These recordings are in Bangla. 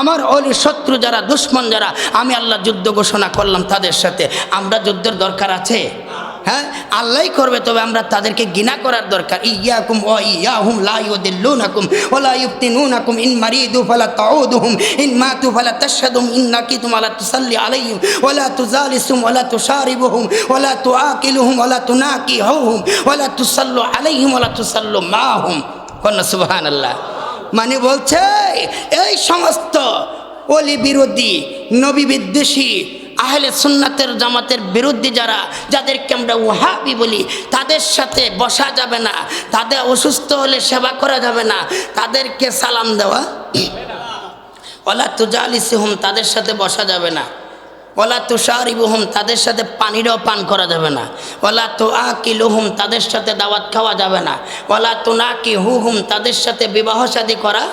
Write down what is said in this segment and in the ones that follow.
আমার অলি শত্রু যারা, দুশ্মন যারা, আমি আল্লাহ যুদ্ধ ঘোষণা করলাম তাদের সাথে। আমরা যুদ্ধের দরকার আছে? হ্যাঁ? আল্লাহই করবে, তবে আমরা তাদেরকে গিনা করার দরকার। ইয়াকুম ও ইয়াহুম লা ইউদিল্লুনাকুম ওয়া ইফতিনুনাকুম ইন ফালা ইন ফালা তুসাল্লি আলাইহিম ওয়া লা তুজালিসুম ওয়া লা তুশারিবুহুম ওয়া লা তুআকিলুহুম ওয়া লা তুনাকিহুম ওয়া লা তুসাল্লু আলাইহিম মানে বলছে, এই সমস্ত অলি বিরোধী, নবী বিদ্বেষী, আহলে সুন্নাতের জামাতের বিরুদ্ধে যারা, যাদেরকে আমরা ওহাবি বলি, তাদের সাথে বসা যাবে না, তাদের অসুস্থ হলে সেবা করা যাবে না, তাদেরকে সালাম দেওয়া। ওলা তুজালিসিহুম, তাদের সাথে বসা যাবে না। ওলা তুষারিবুহুম তাদের সাথে পানিরও পান করা যাবে না। ওলা তু আকিলুহুম তাদের সাথে দাওয়াত খাওয়া যাবে না। ওলা তু নাকি হুহুম তাদের সাথে বিবাহ শাদী করা,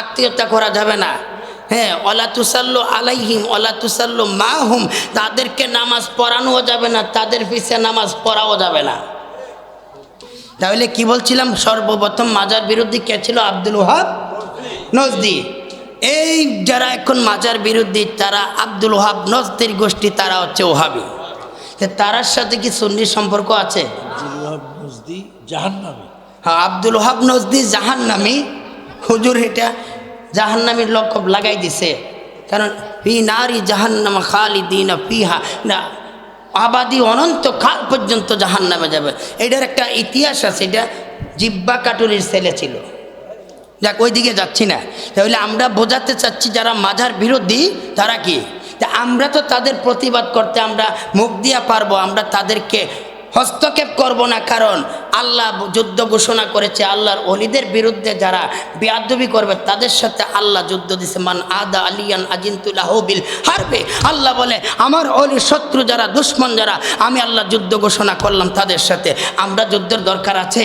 আত্মীয়তা করা যাবে না। হ্যাঁ ওলা তুসাল্লু আলাইহিম ওলা তুসাল্লু মাহুম, তাদেরকে নামাজ পড়ানোও যাবে না, তাদের পিছে নামাজ পড়াও যাবে না। তাহলে কি বলছিলাম? সর্বপ্রথম মাজার বিরুদ্ধে কে ছিল? আব্দুল ওহাব নজদি। এই যারা এখন মাজার বিরুদ্ধে তারা আব্দুল ওহাব নজদের গোষ্ঠী তারা হচ্ছে ওহাবি। তারার সাথে কি সুন্নির সম্পর্ক আছে? হ্যাঁ আব্দুল ওহাব নজদি জাহান্নামি। হুজুর এটা জাহান্নামির লকব লাগাই দিছে। কারণ ফি নারী জাহান্নামা খালি দিন ফিহা। না আবাদি অনন্ত কাল পর্যন্ত জাহান্নামে যাবে। এটার একটা ইতিহাস আছে এটা জিব্বা কাটুরির ছেলে ছিল। যাক, ওইদিকে যাচ্ছি না। তাহলে আমরা বোঝাতে চাচ্ছি যারা মাঝার বিরোধী, তারা কি? তা আমরা তো তাদের প্রতিবাদ করতে আমরা মুখ দিয়া পারব, আমরা তাদেরকে হস্তক্ষেপ করব না, কারণ আল্লাহ যুদ্ধ ঘোষণা করেছে, আল্লাহর অলিদের বিরুদ্ধে যারা বেয়াদবি করবে, তাদের সাথে আল্লাহ যুদ্ধ দিছে, মান আদা আলিয়ান আজিন্তুল্লাহ বিল হারবে। আল্লাহ বলে, আমার অলি শত্রু যারা, দুশ্মন যারা, আমি আল্লাহ যুদ্ধ ঘোষণা করলাম তাদের সাথে। আমরা যুদ্ধের দরকার আছে?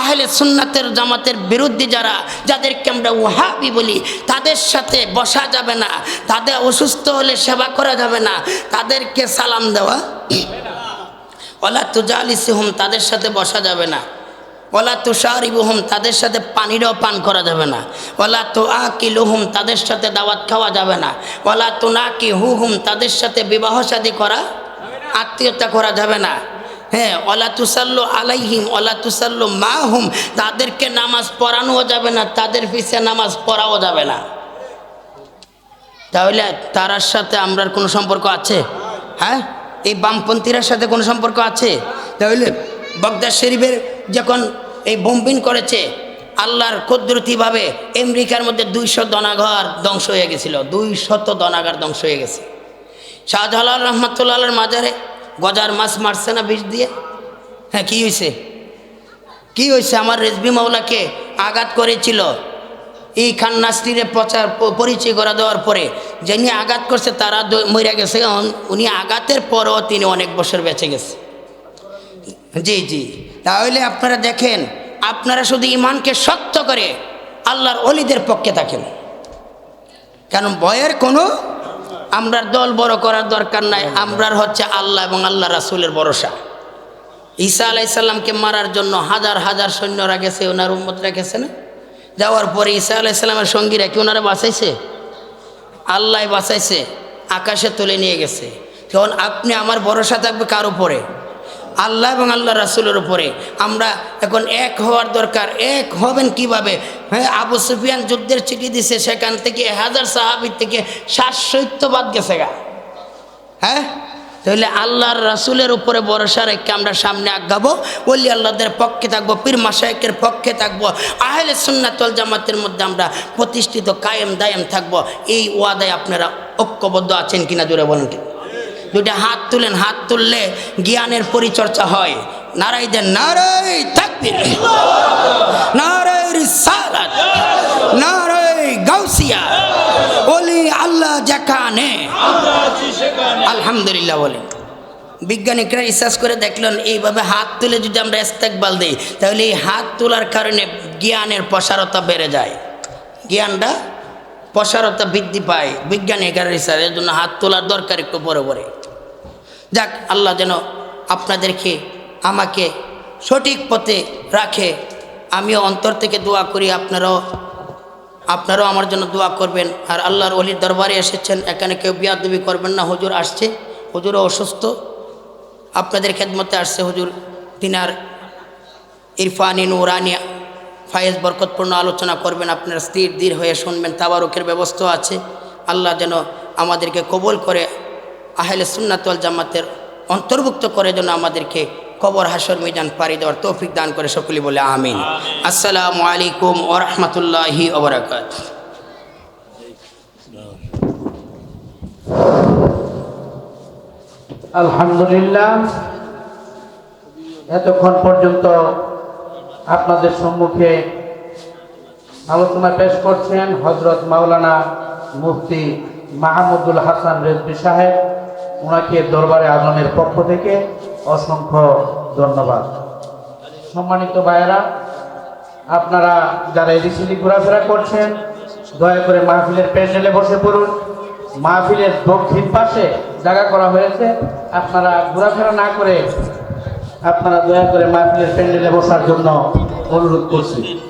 আহলে সুন্নাতের জামাতের বিরুদ্ধে যারা, যাদেরকে আমরা ওহাবি বলি, তাদের সাথে বসা যাবে না, তাদের অসুস্থ হলে সেবা করা যাবে না, তাদেরকে সালাম দেওয়া। ওলা তুজালিসিহুম, তাদের সাথে বসা যাবে না। ওলা তুষারিবুহুম তাদের সাথে পানিরও পান করা যাবে না। ওলা তো আকিলুহুম তাদের সাথে দাওয়াত খাওয়া যাবে না। ওলা তো নাকি হুহুম তাদের সাথে বিবাহ শাদী করা, আত্মীয়তা করা যাবে না। হ্যাঁ ওলা তুসাল্লু আলাইহিম ওলা তুসাল্লু মাহুম, তাদেরকে নামাজ পড়ানোও যাবে না, তাদের পিছে নামাজ পড়াও যাবে না। তাহলে তারার সাথে আমরার কোনো সম্পর্ক আছে? হ্যাঁ এই বামপন্থীরা সাথে কোনো সম্পর্ক আছে? তাহলে বগদাদ শরীফের যখন এই বোম্বিন করেছে, আল্লাহর কুদরতিভাবে আমেরিকার মধ্যে দুইশো দনাঘর ধ্বংস হয়ে গেছিল দুই শত দনাগার ধ্বংস হয়ে গেছে। শাহজালাল রহমতুল্লাহর মাজারে গজার মাছ মারছে না বিষ দিয়ে? হ্যাঁ কী হয়েছে কি হয়েছে আমার রেজবি মাওলাকে আঘাত করেছিল। এই খান নাস্তিরে প্রচার, পরিচয় করা দেওয়ার পরে যিনি আঘাত করছে, তারা মরে গেছে। উনি আঘাতের পরও তিনি অনেক বছর বেঁচে গেছে। জি জি। তাহলে আপনারা দেখেন, আপনারা শুধু ইমানকে সত্য করে আল্লাহর অলিদের পক্ষে থাকেন। কারণ বয়ের কোনো আমরার দল বড় করার দরকার নাই, আমরার হচ্ছে আল্লাহ এবং আল্লাহ রাসুলের ভরসা। ঈসা আলাইসাল্লামকে মারার জন্য হাজার হাজার সৈন্যরা গেছে, ওনার উম্মতরা গেছে না? যাওয়ার পরে ঈসা আলাইসাল্লামের সঙ্গীরা কি ওনারা বাঁচাইছে? আল্লাহ বাঁচাইছে, আকাশে তুলে নিয়ে গেছে। তখন আপনি আমার ভরসা থাকবে কার উপরে? আল্লাহ এবং আল্লাহ রাসুলের উপরে। আমরা এখন এক হওয়ার দরকার। এক হবেন কীভাবে? হ্যাঁ আবু সুফিয়ান যুদ্ধের চিঠি দিছে সেখান থেকে হাজার সাহাবির থেকে সাতশৈত্য বাদ গেছে গা। হ্যাঁ তাহলে আল্লাহর রাসুলের উপরে ভরসা রেখে আমরা সামনে আগাবো। ওলি আল্লাহদের পক্ষে থাকব, পীর মাসায়কের পক্ষে থাকব। আহলে সুন্নাতল জামাতের মধ্যে আমরা প্রতিষ্ঠিত, কায়েম, দায়েম থাকব। এই ওয়াদায় আপনারা ঐক্যবদ্ধ আছেন কিনা জোরে বলেন কি দুইটা হাত তুলেন, হাত তুললে জ্ঞানের পরিচর্চা হয়। নারাই দেন নারাই তাকবীর নারাই রিসালাত নারাই গাউসিয়া। ওলি আল্লাহ যেখানে। আলহামদুলিল্লাহ বলেন। বিজ্ঞানিকরা রিসার্চ করে দেখলেন, এইভাবে হাত তুলে যদি আমরা ইস্তেকবাল দিই, তাহলে এই হাত তোলার কারণে জ্ঞানের প্রসারতা বেড়ে যায়। জ্ঞানটা প্রসারতা বৃদ্ধি পায় বিজ্ঞানিকরা রিসার্চ এর জন্য হাত তোলার দরকার একটু পরে পরে। যাক, আল্লাহ যেন আপনাদেরকে আমাকে সঠিক পথে রাখে। আমিও অন্তর থেকে দোয়া করি, আপনারাও আপনারাও আমার জন্য দোয়া করবেন। আর আল্লাহর অলির দরবারে এসেছেন, এখানে কেউ বিয়াদবি করবেন না, হুজুর আসছে। হুজুরও অসুস্থ। আপনাদের খেদমতে আসছে হুজুর তিনার ইরফানি নুরানিয়া ফায়েজ বরকতপূর্ণ আলোচনা করবেন, আপনারা স্থির ধীর হয়ে শুনবেন, তাবারুকের ব্যবস্থা আছে। আল্লাহ যেন আমাদেরকে কবল করে আহলে সুন্নাতল জামাতের অন্তর্ভুক্ত করে যেন আমাদেরকে কবর হাসর মিজান পাড়ি দেওয়ার তৌফিক দান করে সকলি বলে আমিন। আসসালামু আলাইকুম ওরহমতুল্লাহি ওবরাকাত আলহামদুলিল্লাহ এতক্ষণ পর্যন্ত আপনাদের সম্মুখে আলোচনা পেশ করছেন হজরত মাওলানা মুফতি মাহমুদুল হাসান রেজবি সাহেব। ওনাকে দরবারে আজমের পক্ষ থেকে অসংখ্য ধন্যবাদ। সম্মানিত ভাইয়েরা, আপনারা যারা এদিক ঘোরাফেরা করছেন, দয়া করে মাহফিলের প্যান্ডেলে বসে পড়ুন। মাহফিলের দক্ষিণ পাশে জায়গা করা হয়েছে। আপনারা ঘোরাফেরা না করে আপনারা দয়া করে মাহফিলের প্যান্ডেলে বসার জন্য অনুরোধ করছি।